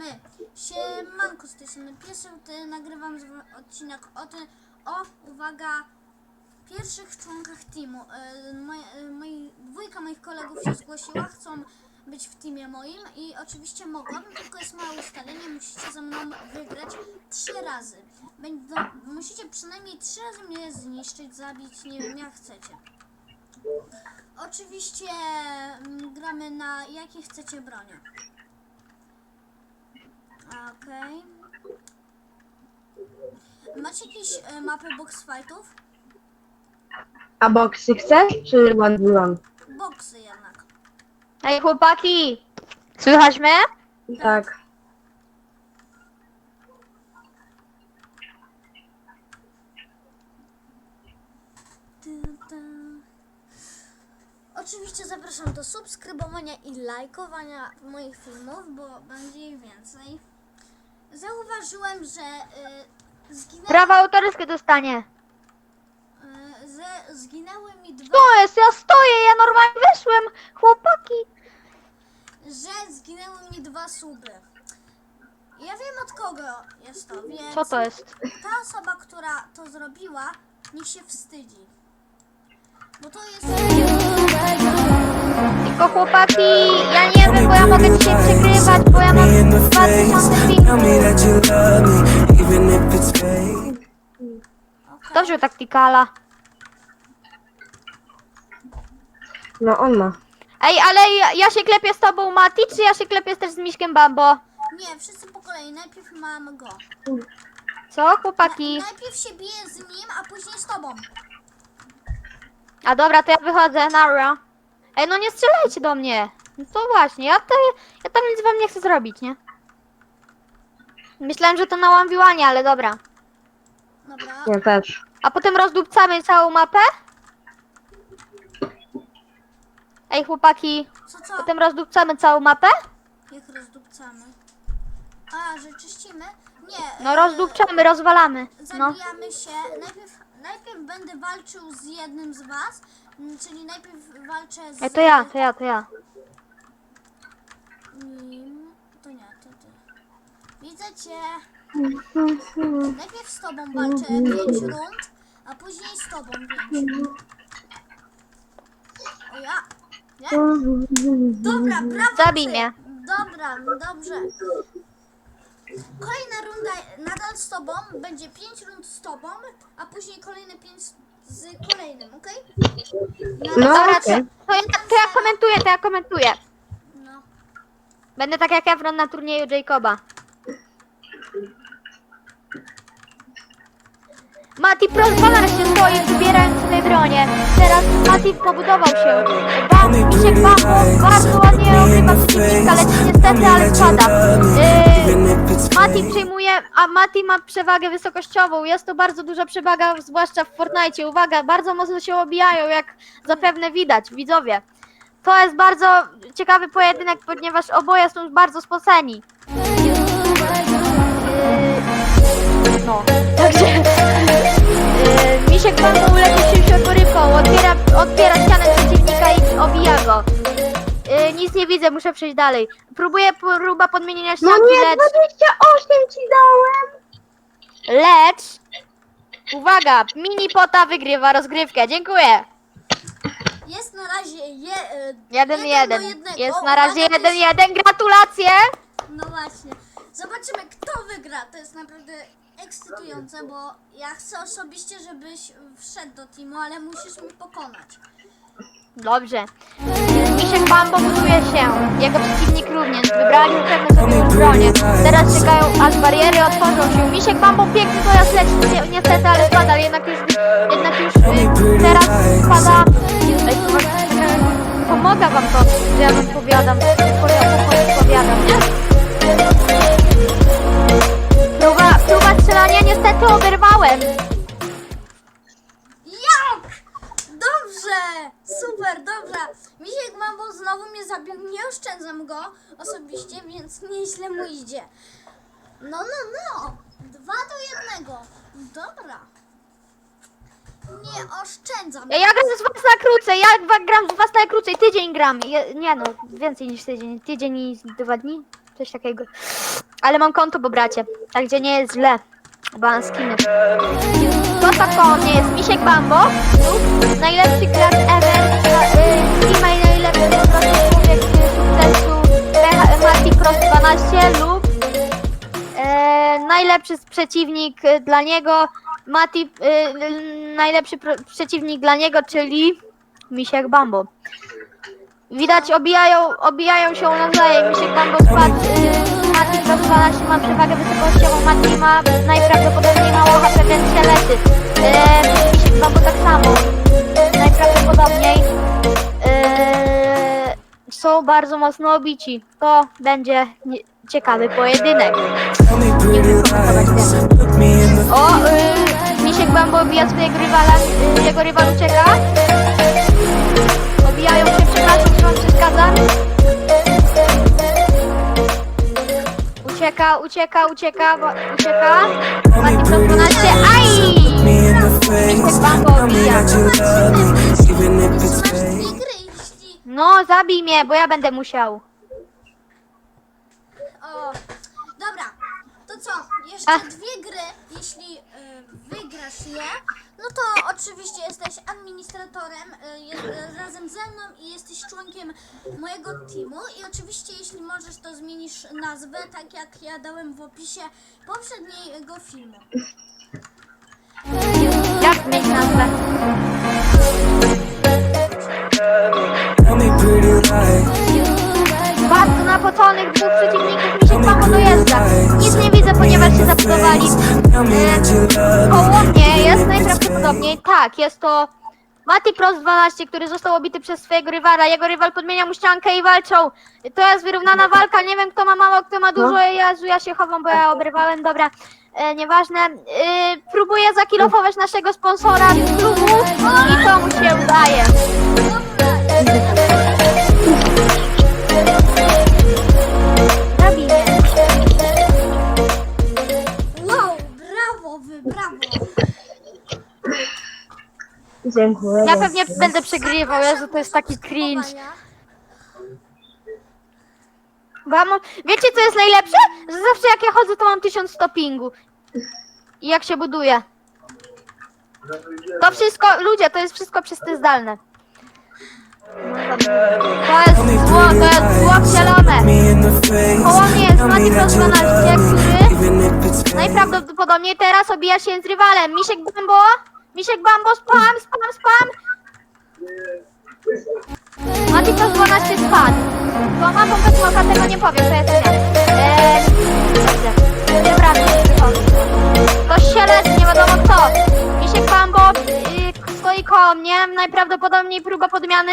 my. Siemanko z tej strony ty nagrywam odcinek o tym, o, uwaga, pierwszych członkach teamu. E, moje, e, moi, dwójka moich kolegów się zgłosiła, chcą być w teamie moim i oczywiście mogłam, tylko jest małe ustalenie, musicie ze mną wygrać trzy razy. Będą, musicie przynajmniej trzy razy mnie zniszczyć, zabić, nie wiem jak chcecie. Oczywiście mm, gramy na jakie chcecie bronie. Okej. Macie jakieś e, mapy box fightów? A boksy chcesz, czy one v one? Boxy jednak. Ej, chłopaki! Słychać mnie? Tak. Ty. Oczywiście zapraszam do subskrybowania i lajkowania moich filmów, bo będzie ich więcej. Zauważyłem, że y, zginęły, Prawa autorskie dostanie. y, że zginęły mi dwa, To jest, ja stoję, ja normalnie wyszłem. Chłopaki. że zginęły mi dwa suby. Ja wiem od kogo jest to, więc Co to jest? ta osoba, która to zrobiła, niech się wstydzi. Bo to jest... Tylko chłopaki, ja nie wiem, bo ja mogę dzisiaj przegrywać, bo ja mam the 2000 face. Tell pingów. me that you love me, even if it's fake. Okej. Dobrze, taktykala. No on ma. Ej, ale ja, ja się klepię z tobą, Mati, czy ja się klepię też z Miśkiem Bambo? Nie, wszyscy po kolei. Najpierw mam go. Co, chłopaki? Najpierw się biję z nim, a później z tobą. A dobra, to ja wychodzę, nara. Ej, no nie strzelajcie do mnie. No to właśnie, ja, to, ja tam nic wam nie chcę zrobić, nie? Myślałem, że to na ale dobra. Dobra. Ja też. A potem rozdupcamy całą mapę? Ej, chłopaki, Co, co? potem rozdupcamy całą mapę? Jak rozdupcamy? A, że czyścimy? Nie. No e, rozdupczamy, rozwalamy. No. Zabijamy się. Najpierw, najpierw będę walczył z jednym z was. M, Czyli najpierw walczę z... Ej, to ja, to ja, to ja. nim. To nie, to ty. Widzę cię. Najpierw z tobą walczę 5 rund, a później z tobą 5. O ja. Nie? Dobra, brawo. Zabij ty. mnie. Dobra, dobrze. Kolejna runda nadal z tobą, będzie 5 rund z tobą, a później kolejne 5 z kolejnym, okej? No, razie- Dobra, to, okej. to, ja, to ja komentuję, to ja komentuję. No. Będę tak jak Efron na turnieju Jacoba. Mati rozwalar się stoi, wybierając sobie bronię. Teraz Mati pobudował się. Bam, Misiek Bambo bardzo ładnie ogrywa przeciwnika, lecz niestety, ale spada. Yy, Mati przejmuje, a Mati ma przewagę wysokościową. Jest to bardzo duża przewaga, zwłaszcza w Fortnite. Uwaga, bardzo mocno się obijają, jak zapewne widać, widzowie. To jest bardzo ciekawy pojedynek, ponieważ oboje są bardzo spoceni. Yy, No, Misiek bardzo uleczył się porywką, otwiera, otwiera ścianę przeciwnika i obija go. Yy, nic nie widzę, muszę przejść dalej. Próbuję próba podmienienia No ścianki, nie, lecz... 28 ci dałem! Lecz, uwaga, mini pota wygrywa rozgrywkę. Dziękuję. Jest na razie je, e, Jeden do jeden. jednego. Jest na razie Uwaga, to jeden jest- jeden. Gratulacje. No właśnie. Zobaczymy, kto wygra. To jest naprawdę ekscytujące, bo ja chcę osobiście, żebyś wszedł do teamu, ale musisz mi pokonać. Dobrze. Misiek Bambo buduje się. Jego przeciwnik również. Wybrali pewne sobie bronię. Teraz czekają, aż bariery otworzą się. Misiek Bambo piękny dojazd leci. Ni- Niestety, ale spada. Jednak już, jednak już y, teraz spada. Pomaga wam to, że ja wam powiadam. Powiadam, niestety oberwałem. Jak? Dobrze! Super, dobra. Misiek Mambo znowu mnie zabił. Nie oszczędzam go osobiście, więc nieźle mu idzie. No, no, no. Dwa do jednego. Dobra. Nie oszczędzam. Ja, ja gram z was na krócej, ja wa- gram z was na krócej, tydzień gram. Je, nie no, więcej niż tydzień. Tydzień i dwa dni, coś takiego. Ale mam konto, bo bracie. Także nie jest źle. Bo mam skiny. To nie jest Misiek Bambo najlepszy gracz ever. Steam i najlepszy po prostu człowiek y, sukcesu. Mati Cross 12 lub e, najlepszy przeciwnik y, dla niego. Mati, y, y, najlepszy przeciwnik dla niego, czyli Misiek Bambo. Widać, obijają, obijają się nawzajem. Misiek Bambo spadł. Y, Cross 12 ma przewagę wysokościową. Mati ma najprawdopodobniej mało HP, więc się leczy. Y, Misiek Bambo tak samo. Najprawdopodobniej y, są bardzo mocno obici. To będzie nie, ciekawy pojedynek. In the O, y, Misiek Bambo obija swojego rywala, y, jego rywal ucieka. Obijają się, przepraszam, że wam. Ucieka, ucieka, ucieka, bo- ucieka. Mati pretty 12, lies. aj! No, zabij mnie, bo ja będę musiał. O, dobra. To co? Jeszcze Ach. dwie gry. Jeśli y, wygrasz je, no to oczywiście jesteś administratorem y, je, y, razem ze mną i jesteś członkiem mojego teamu. I oczywiście, jeśli możesz, to zmienisz nazwę, tak jak ja dałem w opisie poprzedniego filmu. Jak zmienić nazwę? Tell me pretty lies. Napoczonych dwóch przeciwników Misiek Bambo dojeżdża. Nic nie widzę, ponieważ się zabudowali. Koło mnie jest najprawdopodobniej tak, jest to Mati Prost 12, który został obity przez swojego rywala. Jego rywal podmienia mu ściankę i walczą. To jest wyrównana walka, nie wiem kto ma mało, kto ma dużo. Jezu, ja się chowam, bo ja obrywałem, dobra. E, nieważne. E, próbuję zakilofować naszego sponsora klubu i to mu się udaje. Dziękuję. Ja pewnie będę przegrywał, Jezu, to jest taki cringe. Mam... Wiecie co jest najlepsze? Że zawsze jak ja chodzę to mam 1100 pingu. I jak się buduje. To wszystko, ludzie, to jest wszystko przez te zdalne. To jest zło, to jest zło wcielone. Koło mnie jest Tell me Mati that you Cross 12, love najprawdopodobniej teraz obija się z rywalem. Misiek Bambo, Misiek Bambo, spam, spam, spam. Mati Cross 12 spadł. To ma pompę smoka, tego nie powiem, to jestem ja. Eee. Ktoś się leczy, nie wiadomo kto. Misiek Bambo y, stoi koło mnie, najprawdopodobniej próba podmiany.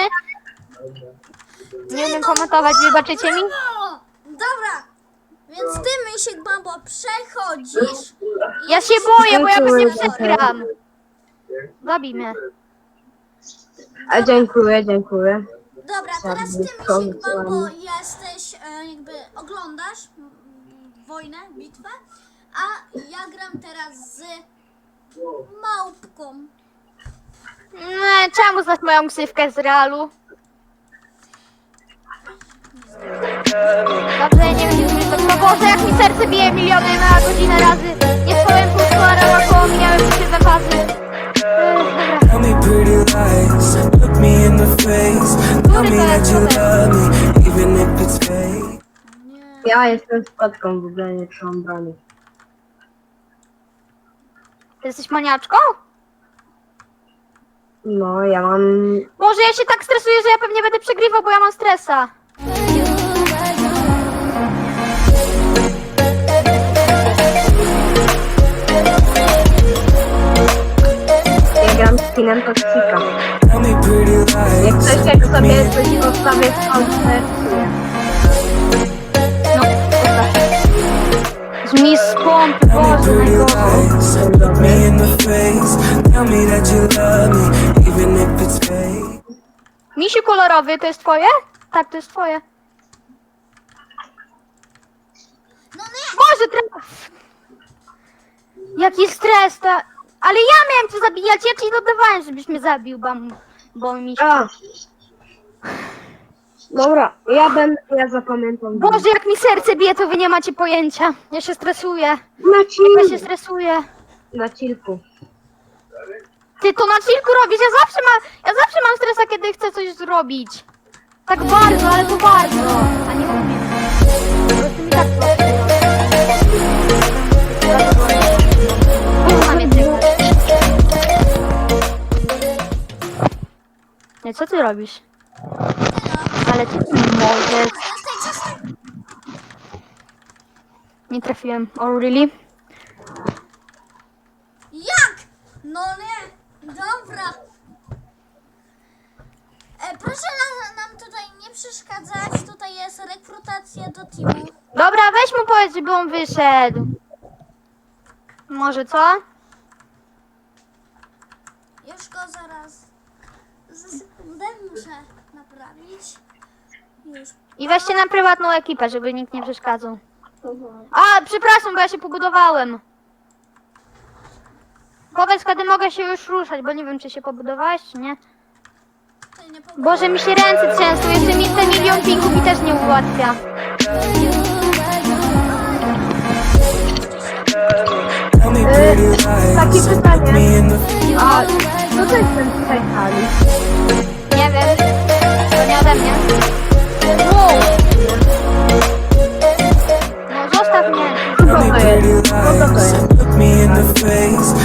Nie umiem komentować, wybaczycie mi? Dobra, więc ty, Misiek Bambo, przechodzisz. i Ja się boję, bo ja pewnie przegram. Zabij mnie. A dziękuję, dziękuję. Dobra, teraz ty, Misiek Bambo, jesteś, e, jakby oglądasz wojnę, bitwę, a ja gram teraz z małpką. Nie, czemu znasz moją ksywkę z realu? Dobrze, nie wiem. No Boże, jak mi serce bije miliony na godzinę razy. Nie spałem pół skłara, koło miałem ksywę fazy. Ech, Dobra. Tell me pretty lies. Look me in the face. Tell me that you love me, even if it's fake. Ja jestem spadką w ogóle nie trzymam broni. Ty jesteś maniaczką? No, ja mam... Boże, ja się tak stresuję, że ja pewnie będę przegrywał, bo ja mam stresa. Skinem toksika. Tell me pretty Jak ktoś jak sobie coś postawię w końcu, No, Z mi z pompy, Tell me Boże, pretty najgorzej. lies. Look me in the face. Tell me that you love me, even if it's fake. Misiu kolorowy, to jest twoje? Tak, to jest twoje. No nie! Boże, traf! Jaki stres, ta... Ale ja miałem cię zabijać, ja ci dodawałem, żebyś mnie zabił, bam... Bo mi się... A! Dobra, ja będę, ja zapamiętam. Boże, jak mi serce bije, to wy nie macie pojęcia. Ja się stresuję. Na Ja się stresuję. Na chillku. Ty to na chillku robisz, ja zawsze mam, ja zawsze mam stresa, kiedy chcę coś zrobić. Tak bardzo, ale to bardzo. A nie. Nie, co ty robisz? Ale ty możesz. Nie trafiłem. Oh, really? Jak? No nie. Dobra. E, proszę nam, nam tutaj nie przeszkadzać. Tutaj jest rekrutacja do teamu. Dobra, weź mu powiedz, żeby on wyszedł. Może co? Już go zaraz. Sekundę muszę naprawić. Już. I weźcie na prywatną ekipę, żeby nikt nie przeszkadzał. A, przepraszam, bo ja się pobudowałem. Powiedz, kiedy mogę się już ruszać, bo nie wiem, czy się pobudowałeś, czy nie. Boże, mi się ręce trzęsą, jeszcze mi ten milion pingów mi też nie ułatwia. Tell me pretty lies. takie Look pytanie. me in the A co to jest ten tutaj hali? Nie nie. No, zostaw mnie. Co to jest?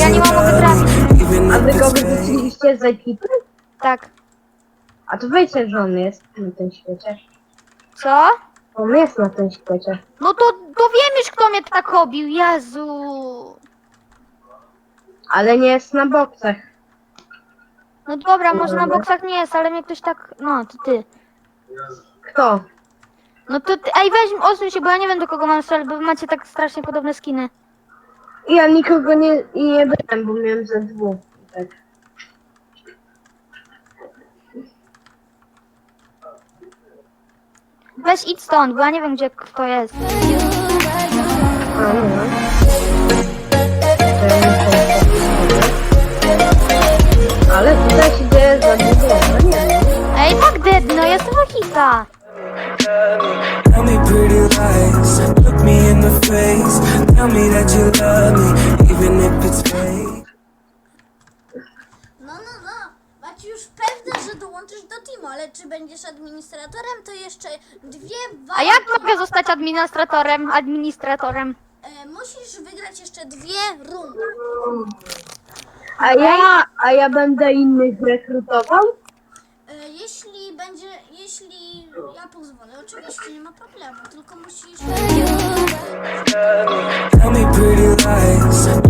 Ja nie mogę love trafić. me, even A wy go wyrzuciliście z ekipy? Tak. A to wiecie, że on jest na tym świecie. Co? On jest na tym świecie. No to, to wiem już, kto mnie tak obił, Jezu. Ale nie jest na boksach. No dobra, może na boksach nie jest, ale mnie ktoś tak... No, to ty. Kto? No to ty... Ej, weź, odsuń się, bo ja nie wiem, do kogo mam strzelać, bo wy macie tak strasznie podobne skiny. Ja nikogo nie, nie byłem, bo miałem ze dwóch. Tak. Weź idź stąd, bo ja nie wiem, gdzie kto jest. A, no. Ale tutaj się dzieje za dużo. No nie. Ej, tak, dead, no jestem hita. Tell me pretty lies. Look me in the face. Tell me that you love me, even if it's fake. No, no, no. Macie już pewne, że dołączysz do teamu, ale czy będziesz administratorem, to jeszcze dwie A walki. jak mogę zostać administratorem? Administratorem. E, musisz wygrać jeszcze dwie rundy. A ja, a ja będę innych rekrutował? E, jeśli będzie, jeśli ja pozwolę, oczywiście nie ma problemu, tylko musisz...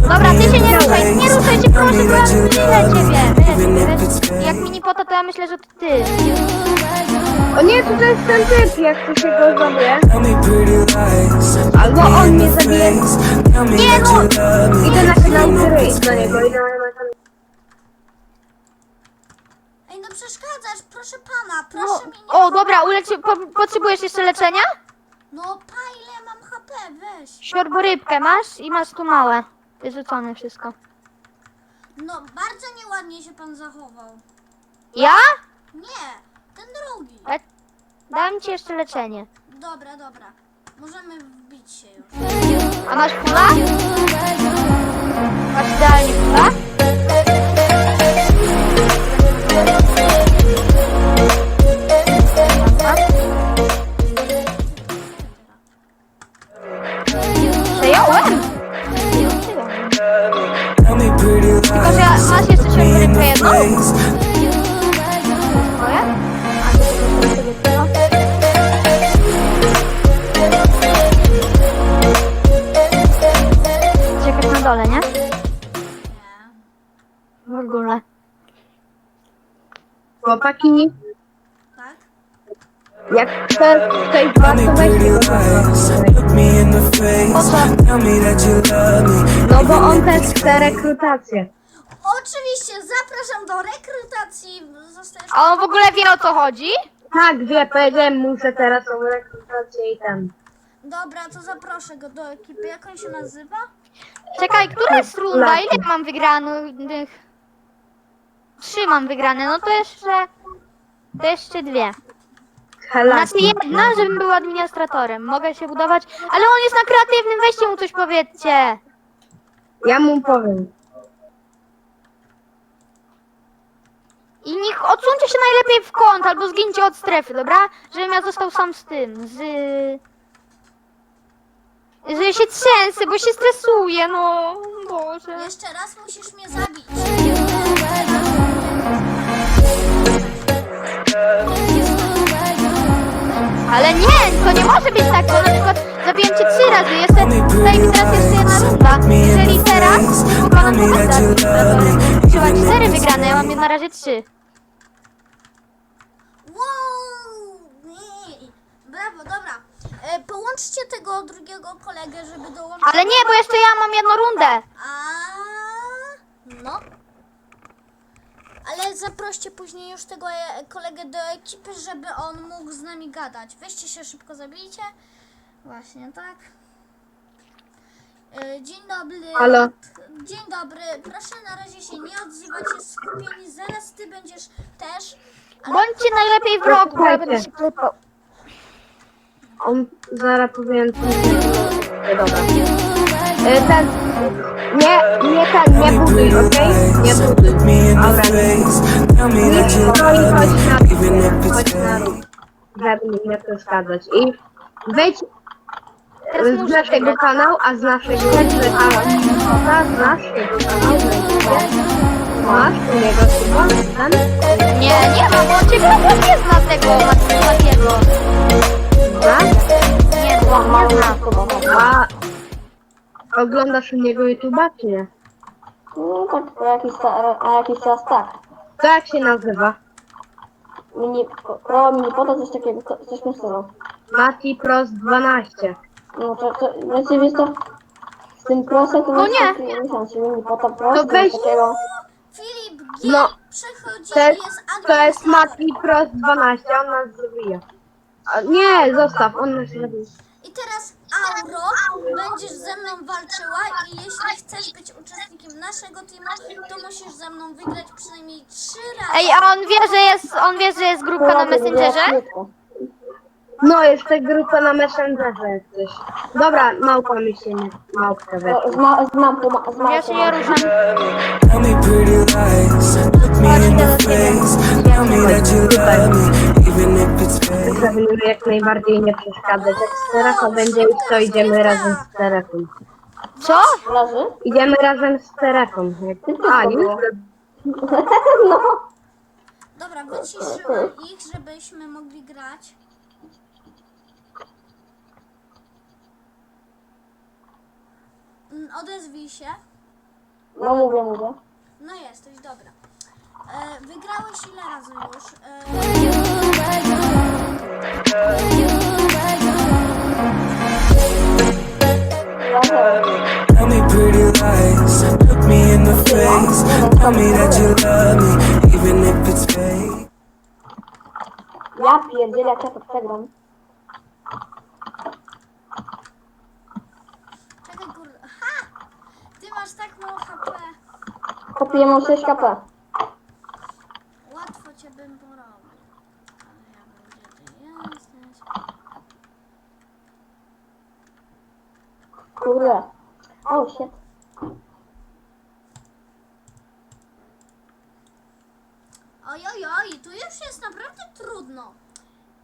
Dobra, ty się nie ruszaj, nie ruszaj się proszę, bo ja tyle love ciebie. Wiesz, jak mini pota, to ja myślę, że to ty. O nie, tutaj jest ten typ, jak to się go zabije. Tell me pretty lies. Look Albo me on mnie zabije. face. Tell me Nie, no. Idę na kanał do niego, idę na kanał. Ej, no przeszkadzasz, proszę pana, No, proszę mnie nie... o, dobra, uleci, po, potrzebujesz jeszcze leczenia? No, pa, ile mam HP, weź. Siorborybkę masz i masz tu małe. Wyrzucone wszystko. No, bardzo nieładnie się pan zachował. Ja? Nie, ten drugi. Dałem ci jeszcze leczenie. Dobra, dobra. Możemy wbić się już. A masz pula? Masz idealnie pula? Czekać na dole, nie? Nie. W ogóle. Chłopaki, Tak? jak tutaj dwa, Tell me to pretty lies. za Look me in the Po face. co? Tell me that you love me, No bo on też chce rekrutację. Oczywiście, zapraszam do rekrutacji. Zostajesz... A on w ogóle wie o co chodzi? Tak, wie, powiedziałem mu, że teraz są rekrutacje i ten. Dobra, to zaproszę go do ekipy. Jak on się nazywa? Czekaj, która jest runda? Ile mam wygranych? Trzy mam wygrane, no to jeszcze... To jeszcze dwie. Helaki. Znaczy jedna, żebym był administratorem. Mogę się budować, ale on jest na kreatywnym, weźcie mu coś powiedzcie. Ja mu powiem. I niech odsuńcie się najlepiej w kąt, albo zgincie od strefy, dobra? Żebym ja został sam z tym, z... Że się trzęsę, bo się stresuję, no... Boże. Jeszcze raz musisz mnie zabić. Ale nie, to nie może być tak, bo na przykład zabiłem cię trzy razy, jeszcze tutaj mi teraz jeszcze jedna runda. Jeżeli teraz wykonam rundę administratorem, trzeba cztery wygrane, ja mam na razie trzy. Wow! Nie. Brawo, dobra. E, połączcie tego drugiego kolegę, żeby dołączył. Ale nie, bo jeszcze ja mam jedną rundę. A no. Ale zaproście później już tego e, kolegę do ekipy, żeby on mógł z nami gadać. Weźcie się szybko, zabijcie. Właśnie, tak. E, Dzień dobry. Halo. Dzień dobry. Proszę na razie się nie odzywać, jest skupieni. Zaraz ty będziesz też. Bądźcie najlepiej w rogu, będę się klepał. On zaraz powiem co Nie, dobra. E, Ten, nie, nie ten, nie buduj, okej? Nie buduj. Dobra. you no i chodź na it's chodź na fake. żeby mi nie przeszkadzać. I wejdź z naszego kanału, a z naszego kanału, z naszego kanału. Masz u niego chyba? Nie, nie mam, bo on cię nie zna tego Mat- Znasz? Nie zna, nie. A oglądasz u niego YouTube'a czy nie? No tak, po jakiś, ta, a jakiś czas tak. To jak się nazywa? Mini, pro, mini poda, coś takiego, co- coś w tym stylu. Mati Pros 12. No to, to, wiecie, wiesz to, z tym prosem to No jest nie. taki miesiąc, mini poda pros, To coś weź- takiego. Filip G No, przychodzi To i jest, jest to jest. Mati Pros 12, on nas zabija. A, nie, zostaw, on nas zabija. I teraz Auro, będziesz ze mną walczyła i jeśli chcesz być uczestnikiem naszego teamu, to musisz ze mną wygrać przynajmniej trzy razy. Ej, a on wie, że jest, on wie, że jest grupka na Messengerze? No, jeszcze grupa na Messengerze jak coś. Dobra, małpa mi się nie, małpka ma- Ja się nie ruszam. Tell me pretty lies. Look me in the face. Tell me that you love me, mi jak najbardziej nie przeszkadzać. Jak Sterefa będzie to idziemy razem z Sterefą. Co? Leży? Idziemy razem z Sterefą. Jak... A, już? No. Dobra, wyciszyłam ich, żebyśmy mogli grać. Mm, Odezwij się. No mówię, mówię. No jesteś, dobra. E, wygrałeś ile razy już? E, Tell me pretty lies. Look me in the face. Tell me that you love me, even if it's fake. Ja pierdzielę, jak ja to przegram. czekaj, kurde. Ha! Ty masz tak mało HP. Kopię mam 6 kp. Łatwo cię bym porobił. Ale ja wiem, gdzie ty jesteś. Kurde. O, shit. Oj, oj, oj, tu już jest naprawdę trudno.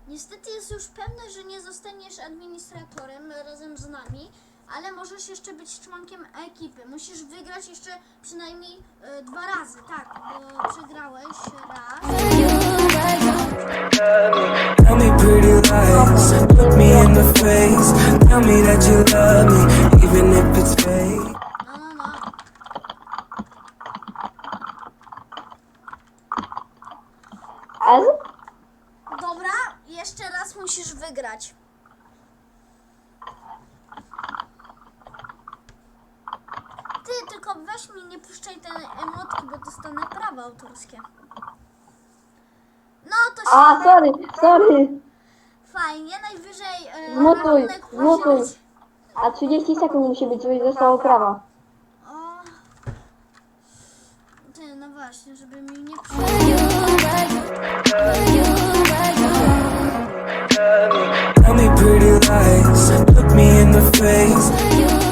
Niestety jest już pewne, że nie zostaniesz administratorem razem z nami, ale możesz jeszcze być członkiem ekipy. Musisz wygrać jeszcze przynajmniej e, dwa razy, tak, bo przegrałeś raz. Tell me pretty lies. Look me in the face. Tell me that you love me, even if it's fake. No, no, no. Dobra, jeszcze raz musisz wygrać. Ty, tylko weź mi, nie puszczaj te emotki, bo dostanę prawa autorskie. No to się A, sorry, sorry. fajnie, najwyżej e, Zmutuj, rachunek musi zmutuj. być... A 30 sekund musi być, żeby zostało prawa. O... Ty, no właśnie, żeby mi nie. Tell me pretty lies, look me in the face.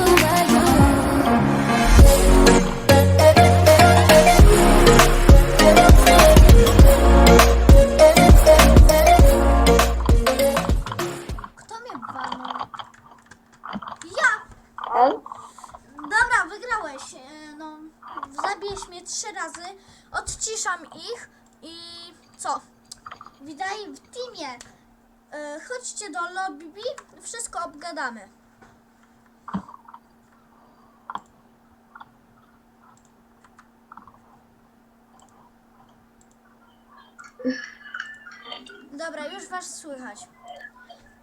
Dobra, już was słychać.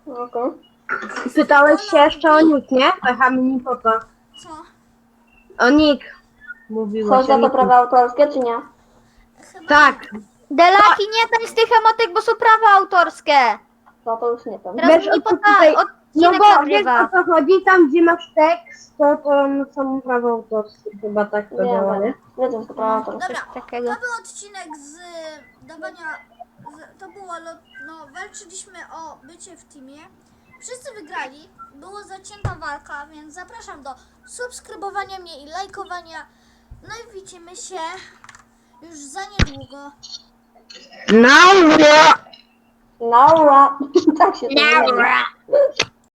Okej. Pytałeś się jeszcze o nick, nie? Pecha mini popa. Co? O nick. Są Mówiłaś za o to prawa autorskie, czy nie? Chyba Tak. Delaki, nie daj z tych emotek, bo są prawa autorskie. No to już nie wiem. Teraz Wiesz, mi o co tutaj- No odcinek bo wiesz nagrywa. o co chodzi, tam gdzie masz tekst, to tam są prawa autorskie. Chyba tak to działa, nie? Wiem, wiedzę, że to prawa autorskie. Dobra, takiego. to był odcinek z dawania. To było. lo- No, walczyliśmy o bycie w teamie. Wszyscy wygrali. Było zacięta walka, więc zapraszam do subskrybowania mnie i lajkowania. No i widzimy się już za niedługo. No, Naura! tak się to mówi.